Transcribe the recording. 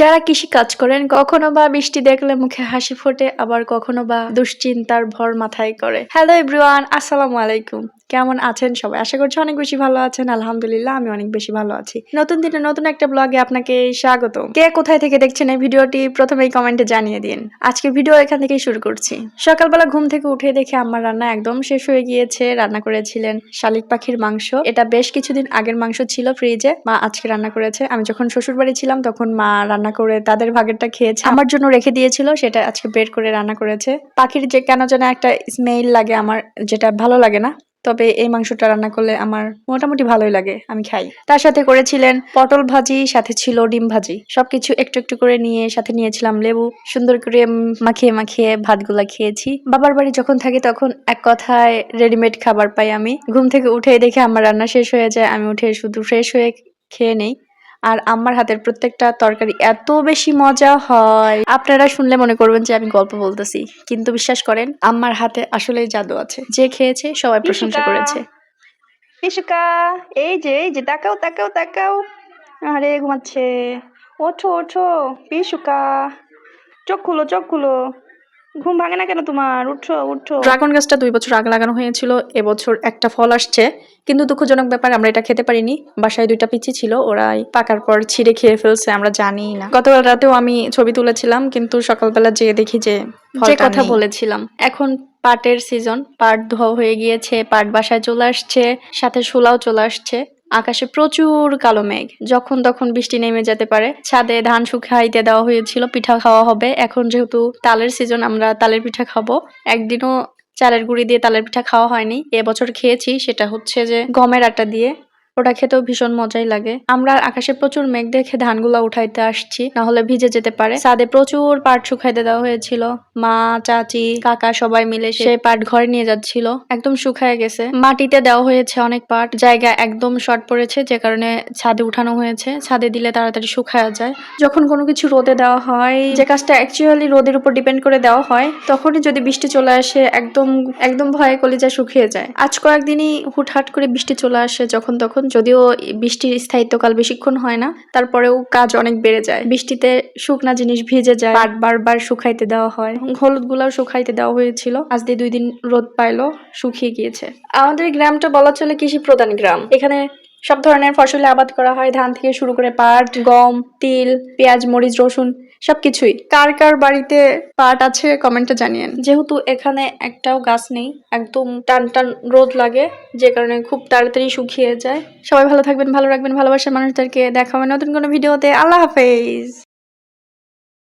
যারা কৃষি কাজ করেন, কখনো বা বৃষ্টি দেখলে মুখে হাসি ফোটে, আবার কখনো বা দুশ্চিন্তার ভর মাথায় করে। হ্যালো এভরিওয়ান আসসালামু আলাইকুম। কেমন আছেন সবাই? আশা করছি অনেক বেশি ভালো আছেন। আলহামদুলিল্লাহ, আমি অনেক বেশি ভালো আছি। নতুন দিনে নতুন একটা ব্লগে আপনাকে স্বাগত কে কোথায় থেকে দেখছেন এই ভিডিওটি, প্রথমেই কমেন্টে জানিয়ে দিন। আজকে ভিডিও এখান থেকেই শুরু করছি। সকালবেলা ঘুম থেকে উঠে দেখে আমার রান্না একদম শেষ হয়ে গিয়েছে। রান্না করেছিলেন শালিক পাখির মাংস। এটা বেশ কিছুদিন আগের মাংস ছিল ফ্রিজে মা আজকে রান্না করেছে। আমি যখন শ্বশুর বাড়ি ছিলাম, তখন মা রান্না করে তাদের ভাগেরটা খেয়েছে। আমার জন্য রেখে দিয়েছিল, সেটা আজকে বের করে রান্না করেছে। পাখির যে কেন যেন একটা স্মেল লাগে আমার, যেটা ভালো লাগে না, তবে এই মাংসটা রান্না করলে আমার মোটামুটি ভালোই লাগে, আমি খাই। তার সাথে করেছিলেন পটল ভাজি, সাথে ছিল ডিম ভাজি। সবকিছু একটু একটু করে নিয়ে, সাথে নিয়েছিলাম লেবু। সুন্দর করে মাখিয়ে মাখিয়ে ভাতগুলা খেয়েছি। বাবার বাড়ি যখন থাকি তখন এক কথায় রেডিমেড খাবার পাই আমি। ঘুম থেকে উঠে দেখে আমার রান্না শেষ হয়ে যায়, আমি উঠে শুধু ফ্রেশ হয়ে খেয়ে নেই। আর আম্মার হাতের প্রত্যেকটা তরকারি এত বেশি মজা হয়। আপনারা শুনলে মনে করবেন যে আমি গল্প বলতেছি কিন্তু বিশ্বাস করেন আম্মার হাতে আসলেই জাদু আছে। যে খেয়েছে সবাই প্রশংসা করেছে। ইশুকা এই যে এই যে তাকাও তাকাও তাকাও। আরে ঘুমাচ্ছে। ওঠো ওঠো পিসুকা চোখ খুলো চোখ খুলো। ঘুম ভাঙে না কেন তোমার? উঠো উঠো। ড্রাগন গাছটা দুই বছর আগে লাগানো হয়েছিল এবছর একটা ফল আসছে। কিন্তু দুঃখজনক ব্যাপার আমরা এটা খেতে পারিনি। বাসায় দুইটা পিচি ছিল ওরাই পাকার পর ছিঁড়ে খেয়ে ফেলছে আমরা জানি না। গতকাল রাতেও আমি ছবি তুলেছিলাম কিন্তু সকালবেলা যেয়ে দেখি যে যে কথা বলেছিলাম এখন পাটের সিজন পাট ধোয়া হয়ে গিয়েছে পাট বাসায় চলে আসছে সাথে শোলাও চলে আসছে। আকাশে প্রচুর কালো মেঘ। যখন তখন বৃষ্টি নেমে যেতে পারে। ছাদে ধান শুকাইতে দেওয়া হয়েছিল, পিঠা খাওয়া হবে। এখন যেহেতু তালের সিজন আমরা তালের পিঠা খাব। একদিনও চালের গুঁড়ি দিয়ে তালের পিঠা খাওয়া হয়নি। এবছর খেয়েছি, সেটা হচ্ছে যে গমের আটা দিয়ে ওটা খেতেও ভীষণ মজাই লাগে। আমরা আকাশে প্রচুর মেঘ দেখে ধানগুলা উঠাইতে আসছি না হলে ভিজে যেতে পারে। ছাদে প্রচুর পাট শুকাইতে দেওয়া হয়েছিল। মা, চাচি, কাকা সবাই মিলে সেই পাট ঘরে নিয়ে যাচ্ছিল। একদম শুকায় গেছে। মাটিতে দেওয়া হয়েছে অনেক পাট। জায়গা একদম শর্ট পড়েছে, যে কারণে ছাদে উঠানো হয়েছে। ছাদে দিলে তাড়াতাড়ি শুকায় যায়। যখন কোনো কিছু রোদে দেওয়া হয়, যে কাজটা অ্যাকচুয়ালি রোদের উপর ডিপেন্ড করে দেওয়া হয়, তখনই যদি বৃষ্টি চলে আসে, একদম একদম ভয়ে কলিজা শুকিয়ে যায়। আজ কয়েকদিনই হুটহাট করে বৃষ্টি চলে আসে যখন তখন যদিও বৃষ্টির স্থায়িত্বকাল বেশিক্ষণ হয় না, তারপরেও কাজ অনেক বেড়ে যায়। বৃষ্টিতে শুকনা জিনিস ভিজে যায়, পাট বারবার শুকাইতে দেওয়া হয়। হলুদ গুলাও শুকাইতে দেওয়া হয়েছিল। আজ দিয়ে দুই দিন রোদ পাইলো, শুকিয়ে গিয়েছে। আমাদের গ্রামটা বলা চলে কৃষি প্রধান গ্রাম। এখানে সব ধরনের ফসলে আবাদ করা হয়, ধান থেকে শুরু করে পাট, গম, তিল, পেঁয়াজ, মরিচ, রসুন, সবকিছুই। কার কার বাড়িতে পাট আছে কমেন্টে জানিয়েন। যেহেতু এখানে একটাও গাছ নেই, একদম টান টান রোদ লাগে, যে কারণে খুব তাড়াতাড়ি শুকিয়ে যায়। সবাই ভালো থাকবেন, ভালো রাখবেন, ভালোবাসার মানুষদেরকে। দেখা হবে নতুন কোনো ভিডিওতে। আল্লাহ হাফেজ!